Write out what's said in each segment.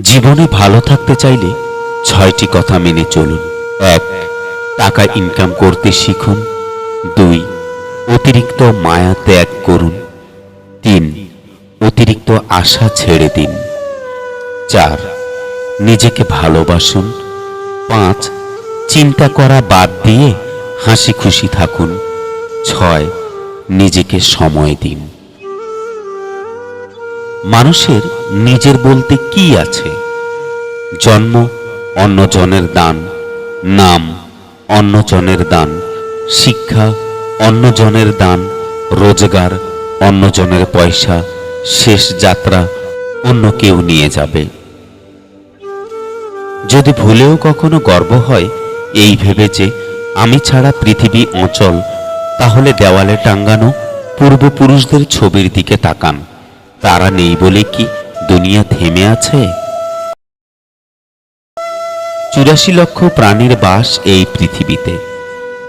জীবনে ভালো থাকতে চাইলে ছয়টি কথা মেনে চলুন। এক, টাকা ইনকাম করতে শিখুন। দুই, অতিরিক্ত মায়া ত্যাগ করুন। তিন, অতিরিক্ত আশা ছেড়ে দিন। চার, নিজেকে ভালোবাসুন। পাঁচ, চিন্তা করা বাদ দিয়ে হাসি খুশি থাকুন। ছয়, নিজেকে সময় দিন। মানুষের নিজের বলতে কি আছে? জন্ম অন্যজনের দান, নাম অন্যজনের দান, শিক্ষা অন্যজনের দান, রোজগার অন্যজনের পয়সা, শেষ যাত্রা অন্য কেউ নিয়ে যাবে। যদি ভুলেও কখনো গর্ব হয়, এই ভেবে যে আমি ছাড়া পৃথিবী অচল, তাহলে দেওয়ালে টাঙ্গানো পূর্বপুরুষদের ছবির দিকে তাকান। তারা নেই বলে কি দুনিয়া থেমে আছে? চুরাশি লক্ষ প্রাণীর বাস এই পৃথিবীতে।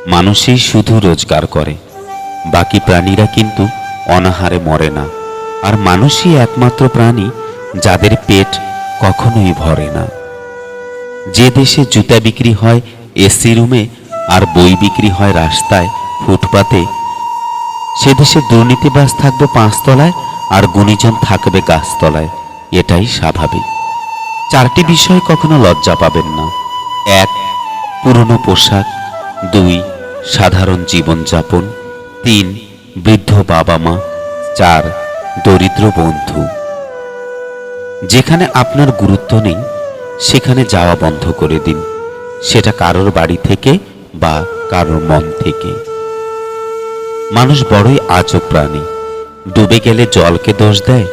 মানুষই শুধু রোজগার করে। বাকি প্রাণীরা কিন্তু অনাহারে মরে না। আর মানুষই একমাত্র প্রাণী যাদের পেট কখনোই ভরে না। যে দেশে জুতা বিক্রি হয় এসি রুমে আর বই বিক্রি হয় রাস্তায়, ফুটপাতে, সে দেশে দুর্নীতিবাস থাকবে পাঁচতলায় আর গুণীজন থাকবে গাছতলায়, এটাই স্বাভাবিক। চারটি বিষয় কখনো লজ্জা পাবেন না। এক, পুরনো পোশাক। দুই, সাধারণ জীবনযাপন। তিন, বৃদ্ধ বাবা মা চার, দরিদ্র বন্ধু। যেখানে আপনার গুরুত্ব নেই, সেখানে যাওয়া বন্ধ করে দিন। সেটা কারোর বাড়ি থেকে বা কারোর মন থেকে। মানুষ বড়ই আজব প্রাণী। ডুবে গেলে জলকে দোষ দেয়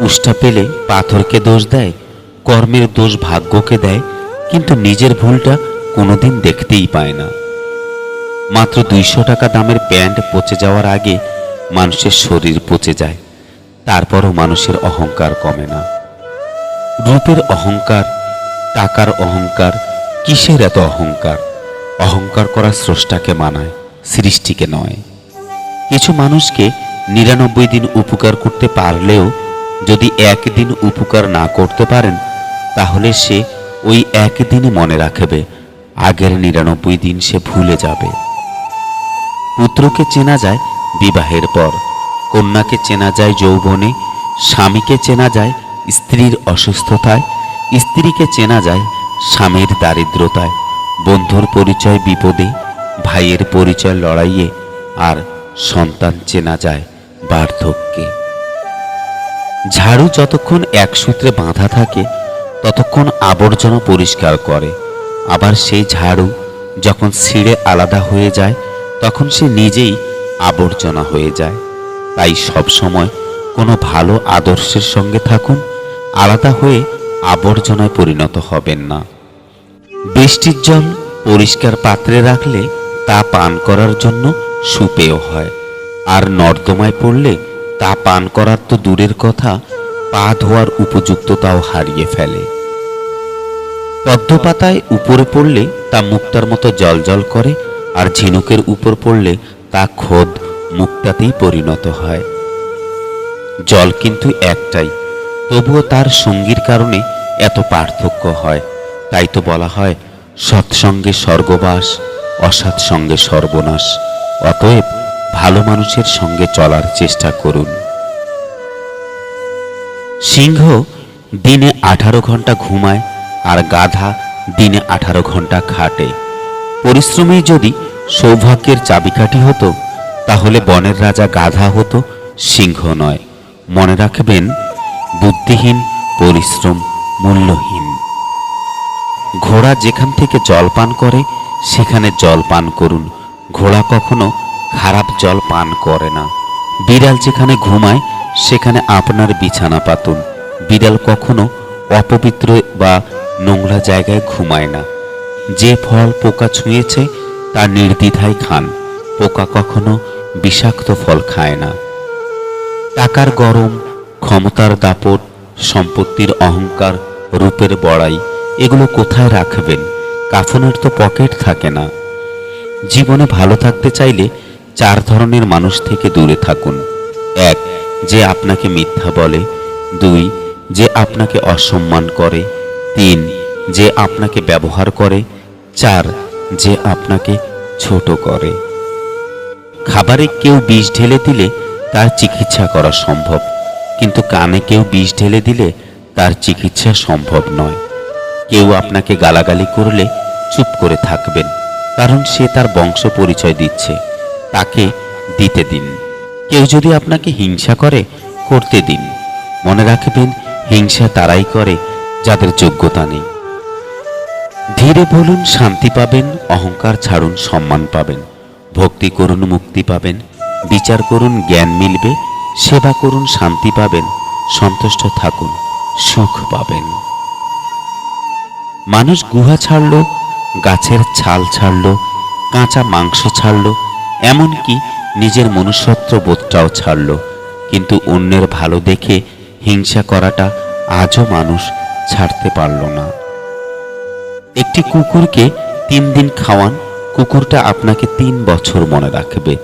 উষ্টা পেলে পাথরকে দোষ দেয়, কর্মের দোষ ভাগ্যকে দেয়, কিন্তু নিজের ভুলটা কোনোদিন দেখতেই পায় না। মাত্র দুইশো টাকা দামের প্যান্ট পচে যাওয়ার আগে মানুষের শরীর পচে যায়, তারপরও মানুষের অহংকার কমে না। রূপের অহংকার, টাকার অহংকার, কিসের এত অহংকার? অহংকার করা স্রষ্টাকে মানায়, সৃষ্টিকে নয়। কিছু মানুষকে নিরানব্বই দিন উপকার করতে পারলেও যদি একদিন উপকার না করতে পারেন, তাহলে সে ওই একদিনই মনে রাখবে, আগের নিরানব্বই দিন সে ভুলে যাবে। পুত্রকে চেনা যায় বিবাহের পর, কন্যাকে চেনা যায় যৌবনে, স্বামীকে চেনা যায় স্ত্রীর অসুস্থতায়, স্ত্রীকে চেনা যায় স্বামীর দারিদ্রতায়, বন্ধুর পরিচয় বিপদে, ভাইয়ের পরিচয় লড়াইয়ে, আর সন্তান চেনা যায় বার্ধক্যে। ঝাড়ু যতক্ষণ এক সূত্রে বাঁধা থাকে, ততক্ষণ আবর্জনা পরিষ্কার করে। আবার সেই ঝাড়ু যখন ছিঁড়ে আলাদা হয়ে যায়, তখন সে নিজেই আবর্জনা হয়ে যায়। তাই সব সময় কোনো ভালো আদর্শের সঙ্গে থাকুন, আলাদা হয়ে আবর্জনায় পরিণত হবেন না। বৃষ্টির জল পরিষ্কার পাত্রে রাখলে তা পান করার জন্য সুপেয় হয়। আর নর্দমায় পড়লে তা পান করার তো দূরের কথা, পা ধোয়ার উপযুক্ততাও হারিয়ে ফেলে। পদ্মপাতায় উপরে পড়লে তা মুক্তার মতো জলজল করে, আর ঝিনুকের উপর পড়লে তা খোদ মুক্তাতেই পরিণত হয়। জল কিন্তু একটাই, তবুও তার সঙ্গীর কারণে এত পার্থক্য হয়। তাই তো বলা হয়, সৎসঙ্গে স্বর্গবাস অসৎ সঙ্গে সর্বনাশ। অতএব ভালো মানুষের সঙ্গে চলার চেষ্টা করুন। সিংহ দিনে আঠারো ঘণ্টা ঘুমায় আর গাধা দিনে আঠারো ঘণ্টা খাটে। পরিশ্রমী যদি সৌভাগ্যের চাবিকাঠি হতো, তাহলে বনের রাজা গাধা হতো, সিংহ নয়। মনে রাখবেন, বুদ্ধিহীন, পরিশ্রম, মূল্যহীন। ঘোড়া যেখান থেকে জল পান করে, সেখানে জল পান করুন। ঘোড়া কখনো খারাপ জল পান করে না। বিড়াল যেখানে ঘুমায়, সেখানে আপনার বিছানা পাতুন বিড়াল কখনো অপবিত্র বা নোংরা জায়গায় ঘুমায় না। যে ফল পোকা ছুঁয়েছে তা নির্দ্বিধায় খান। পোকা কখনো বিষাক্ত ফল খায় না। টাকার গরম, ক্ষমতার দাপট, সম্পত্তির অহংকার, রূপের বড়াই, এগুলো কোথায় রাখবেন? কাফনের তো পকেট থাকে না। জীবনে ভালো থাকতে চাইলে চার ধরনের মানুষ থেকে দূরে থাকুন। এক, যে আপনাকে মিথ্যা বলে। দুই, যে আপনাকে অসম্মান করে। তিন, যে আপনাকে ব্যবহার করে। চার, যে আপনাকে ছোট করে। খাবারে কেউ বিষ ঢেলে দিলে তার চিকিৎসা করা সম্ভব, কিন্তু কানে কেউ বিষ ঢেলে দিলে তার চিকিৎসা সম্ভব নয়। কেউ আপনাকে গালাগালি করলে চুপ করে থাকবেন, কারণ সে তার বংশ পরিচয় দিচ্ছে। তাকে দিতে দিন। কেউ যদি আপনাকে হিংসা করে, করতে দিন। মনে রাখবেন, হিংসা তারাই করে যাদের যোগ্যতা নেই। ধীরে বলুন, শান্তি পাবেন, অহংকার ছাড়ুন, সম্মান পাবেন। ভক্তি করুন, মুক্তি পাবেন। বিচার করুন, জ্ঞান মিলবে। সেবা করুন, শান্তি পাবেন। সন্তুষ্ট থাকুন, সুখ পাবেন। মানুষ গুহা ছাড়ল, গাছের ছাল ছাড়ল, কাঁচা মাংস ছাড়ল এমনকি নিজের মনুষ্যত্ব বোধটাও ছাড়ল, কিন্তু অন্যের ভালো দেখে হিংসা করাটা আজও মানুষ ছাড়তে পারল না। একটি কুকুরকে তিন দিন খাওয়ান, কুকুরটা আপনাকে তিন বছর মনে রাখবে,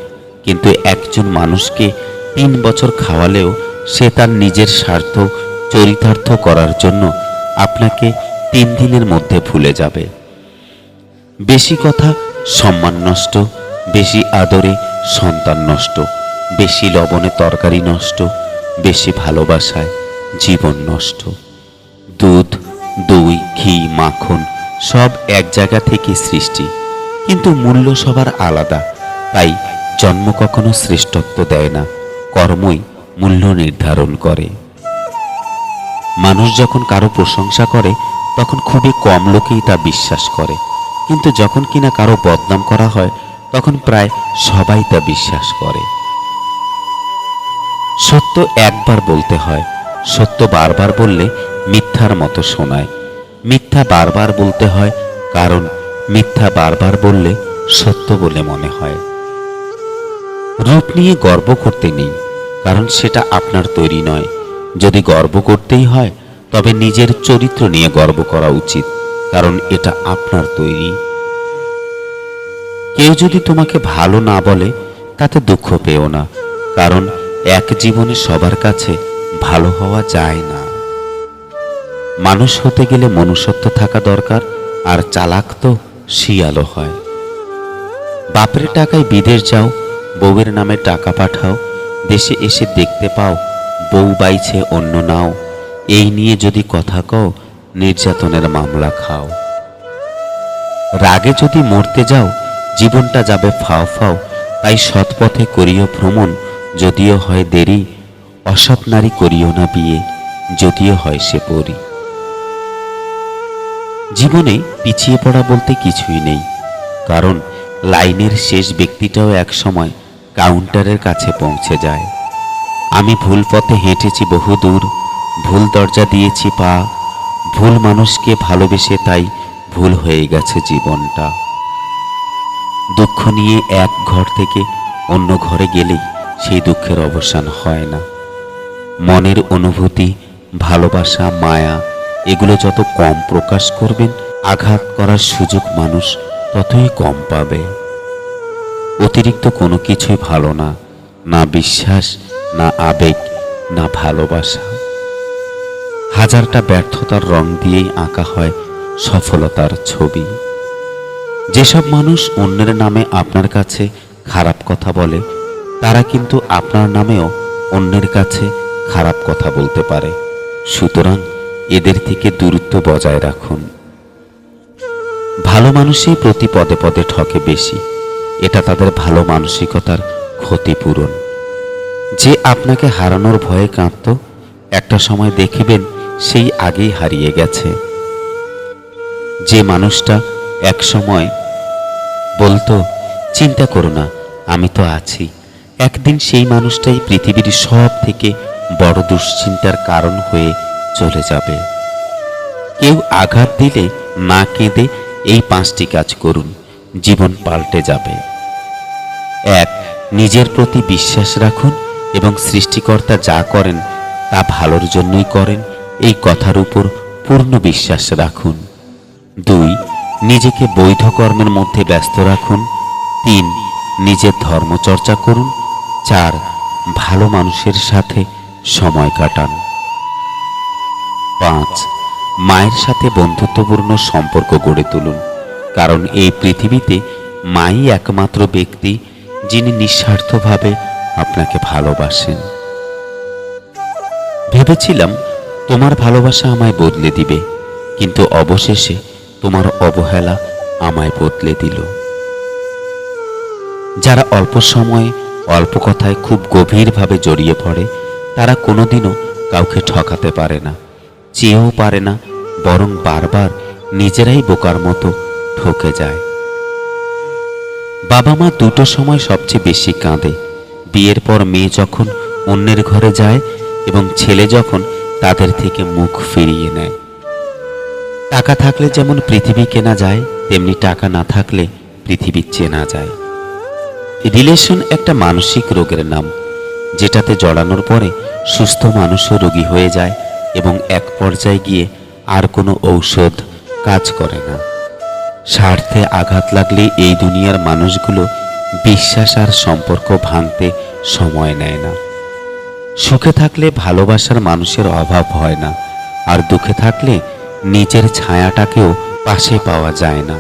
কিন্তু একজন মানুষকে তিন বছর খাওয়ালেও সে তার নিজের স্বার্থ চরিতার্থ করার জন্য আপনাকে তিন দিনের মধ্যে ভুলে যাবে। বেশি কথা সম্মান নষ্ট বেশি আদরে সন্তান নষ্ট, বেশি লবণে তরকারি নষ্ট, বেশি ভালোবাসায় জীবন নষ্ট। দুধ, দই, ঘি, মাখন সব এক জায়গা থেকে সৃষ্টি, কিন্তু মূল্য সবার আলাদা, তাই জন্ম কখনো শ্রেষ্ঠত্ব দেয় না, কর্মই মূল্য নির্ধারণ করে। মানুষ যখন কারও প্রশংসা করে, তখন খুবই কম লোকেই তা বিশ্বাস করে, কিন্তু যখন কিনা কারও বদনাম করা হয় তখন প্রায় সবাই তা বিশ্বাস করে। সত্য একবার বলতে হয়, সত্য বারবার বললে মিথ্যার মতো শোনায়। মিথ্যা বারবার বলতে হয়, কারণ মিথ্যা বারবার বললে সত্য বলে মনে হয়। রূপ নিয়ে গর্ব করতে নেই, কারণ সেটা আপনার তৈরি নয়। যদি গর্ব করতেই হয়, তবে নিজের চরিত্র নিয়ে গর্ব করা উচিত, কারণ এটা আপনার তৈরি। কেউ যদি তোমাকে ভালো না বলে, তাতে দুঃখ পেও না, কারণ এক জীবনে সবার কাছে ভালো হওয়া যায় না। মানুষ হতে গেলে মনুষ্যত্ব থাকা দরকার, আর চালাক তো শিয়ালও হয়। বাপের টাকায় বিদেশ যাও, বউয়ের নামে টাকা পাঠাও, দেশে এসে দেখতে পাও, বউ বাইছে অন্য নাও, এই নিয়ে যদি কথা কও, নির্যাতনের মামলা খাও। রাগে যদি মরতে যাও জীবনটা যাবে ফাও ফাও, তাই সৎপথে করিও ভ্রমণ, যদিও হয় দেরি, অসৎ নারী করিও না বিয়ে, যদিও হয় সে পরি। জীবনে পিছিয়ে পড়া বলতে কিছুই নেই, কারণ লাইনের শেষ ব্যক্তিটাও এক সময় কাউন্টারের কাছে পৌঁছে যায়। আমি ভুল পথে হেঁটেছি বহুদূর ভুল দরজা দিয়েছি পা, ভুল মানুষকে ভালোবেসে তাই ভুল হয়ে গেছে জীবনটা। দুঃখ নিয়ে এক ঘর থেকে অন্য ঘরে গেলেই সেই দুঃখের অবসান হয় না। মনের অনুভূতি, ভালোবাসা, মায়া, এগুলো যত কম প্রকাশ করবেন, আঘাত করার সুযোগ মানুষ ততই কম পাবে। অতিরিক্ত কোনো কিছুই ভালো না না বিশ্বাস, না আবেগ, না ভালোবাসা। হাজারটা ব্যর্থতার রং দিয়েই আঁকা হয় সফলতার ছবি। যেসব মানুষ অন্যের নামে আপনার কাছে খারাপ কথা বলে, তারা কিন্তু আপনার নামেও অন্যের কাছে খারাপ কথা বলতে পারে। সুতরাং এদের থেকে দূরত্ব বজায় রাখুন। ভালো মানুষই প্রতি পদে পদে ঠকে বেশি। এটা তাদের ভালো মানসিকতার ক্ষতিপূরণ। যে আপনাকে হারানোর ভয়ে কাঁদত, একটা সময় দেখিবেন সেই আগেই হারিয়ে গেছে। যে মানুষটা এক সময় বলতো, চিন্তা করো না, আমি তো আছি। একদিন সেই মানুষটাই পৃথিবীর সব থেকে বড় দুশ্চিন্তার কারণ হয়ে চলে যাবে। কেউ আঘাত দিলে না কেঁদে এই পাঁচটি কাজ করুন, জীবন পাল্টে যাবে। এক, নিজের প্রতি বিশ্বাস রাখুন এবং সৃষ্টিকর্তা যা করেন তা ভালোর জন্যই করেন, এই কথার উপর পূর্ণ বিশ্বাস রাখুন। দুই নিজেকে বৈধ কর্মের মধ্যে ব্যস্ত রাখুন। তিন, নিজের ধর্মচর্চা করুন। চার, ভালো মানুষের সাথে সময় কাটান। পাঁচ, মায়ের সাথে বন্ধুত্বপূর্ণ সম্পর্ক গড়ে তুলুন। কারণ এই পৃথিবীতে মাই একমাত্র ব্যক্তি যিনি নিঃস্বার্থভাবে আপনাকে ভালোবাসেন। ভেবেছিলাম তোমার ভালোবাসা আমায় বদলে দিবে, কিন্তু অবশেষে তোমার অবহেলা আমায় বদলে দিল। যারা অল্প সময়ে অল্প কথায় খুব গভীরভাবে জড়িয়ে পড়ে, তারা কোনোদিনও কাউকে ঠকাতে পারে না, চেয়েও পারে না, বরং বারবার নিজেরাই বোকার মতো ঠকে যায়। বাবা মা দুটো সময় সবচেয়ে বেশি কাঁদে। বিয়ের পর মেয়ে যখন অন্যের ঘরে যায় এবং ছেলে যখন তাদের থেকে মুখ ফিরিয়ে নেয়। টাকা থাকলে যেমন পৃথিবী কেনা যায়, তেমনি টাকা না থাকলে পৃথিবী চেনা যায়। রিলেশন একটা মানসিক রোগের নাম, যেটাতে জড়ানোর পরে সুস্থ মানুষও রোগী হয়ে যায় এবং এক পর্যায়ে গিয়ে আর কোনো ঔষধ কাজ করে না। স্বার্থে আঘাত লাগলে এই দুনিয়ার মানুষগুলো বিশ্বাস আর সম্পর্ক ভাঙতে সময় নেয় না। সুখে থাকলে ভালোবাসার মানুষের অভাব হয় না, আর দুঃখে থাকলে নিজের ছায়াটাকেও পাশে পাওয়া যায় না।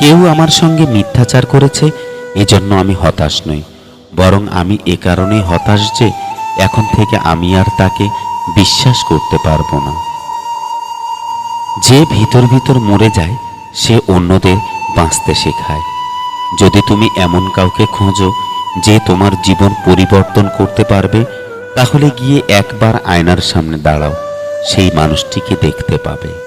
কেউ আমার সঙ্গে মিথ্যাচার করেছে, এজন্য আমি হতাশ নই। বরং আমি এ কারণে হতাশ যে এখন থেকে আমি আর তাকে বিশ্বাস করতে পারব না। যে ভিতর ভিতর মরে যায়, সে অন্যদের বাঁচতে শেখায়। যদি তুমি এমন কাউকে খোঁজো যে তোমার জীবন পরিবর্তন করতে পারবে, তাহলে গিয়ে একবার আয়নার সামনে দাঁড়াও। সেই মানুষটিকে দেখতে পাবে।